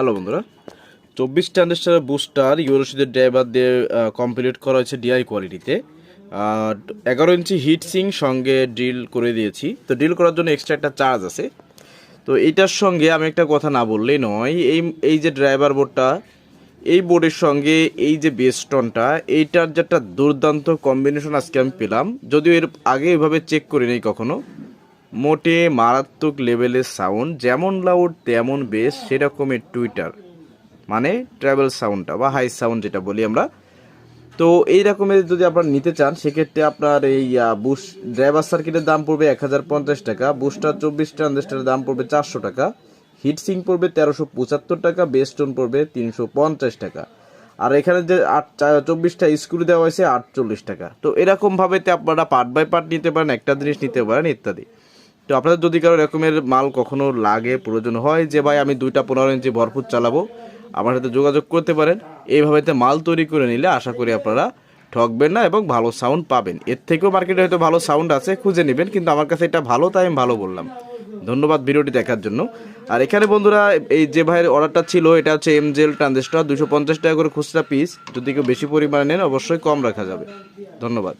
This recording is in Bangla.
হ্যালো বন্ধুরা। চব্বিশ ট্রানজিস্টার বুস্টার ইউরোশিদের ড্রাইভার দিয়ে কমপ্লিট করা হয়েছে ডিআই কোয়ালিটিতে এগারো ইঞ্চি হিট সিং সঙ্গে ড্রিল করে দিয়েছি। তো ড্রিল করার জন্য এক্সট্রা একটা চার্জ আছে। তো এইটার সঙ্গে আমি একটা কথা না বললেই নয়, এই এই যে ড্রাইভার বোর্ডটা এই বোর্ডের সঙ্গে এই যে বেস্টনটা এইটার যে একটা দুর্দান্ত কম্বিনেশন আজকে আমি পেলাম। যদিও এর আগে এভাবে চেক করি নাই কখনো। মোটে মারাত্মক লেভেলের সাউন্ড যেমন লাউড তেমন বেস সেরকমের টুইটার মানে ট্রাভেল সাউন্ডটা বা হাই সাউন্ড যেটা বলি আমরা। তো এই রকমের যদি আপনারা নিতে চান, সেক্ষেত্রে আপনার এই বুশ ড্রাইভার সার্কিটের দাম পড়বে এক হাজার পঞ্চাশ টাকা বুস্টার চব্বিশ ট্রানজিস্টারের দাম পড়বে চারশো টাকা হিট সিং পড়বে তেরোশো পঁচাত্তর টাকা বেস্টোন পড়বে তিনশো পঞ্চাশ টাকা। আর এখানে যে আট চব্বিশটা স্ক্রু দেওয়া হয়েছে আটচল্লিশ টাকা। তো এরকমভাবে তে আপনারা পার্ট বাই পার্ট নিতে পারেন, একটা জিনিস নিতে পারেন, ইত্যাদি। তো আপনাদের যদি কারও এরকমের মাল কখনো লাগে, প্রয়োজন হয়, যে ভাই আমি দুইটা পনেরো ইঞ্চি ভরপুর চালাবো, আমার সাথে যোগাযোগ করতে পারেন। এইভাবে তে মাল তৈরি করে নিলে আশা করি আপনারা ঠকবেন না এবং ভালো সাউন্ড পাবেন। এর থেকেও মার্কেটে হয়তো ভালো সাউন্ড আছে, খুঁজে নেবেন, কিন্তু আমার কাছে এটা ভালো তাই আমি ভালো বললাম। ধন্যবাদ ভিডিওটি দেখার জন্য। আর এখানে বন্ধুরা, এই যে ভাইয়ের অর্ডারটা ছিল, এটা হচ্ছে এমজেল ট্রানজিস্টার দুশো পঞ্চাশ টাকা করে খুচরা পিস যদি কেউ বেশি পরিমাণে নেন, অবশ্যই কম রাখা যাবে। ধন্যবাদ।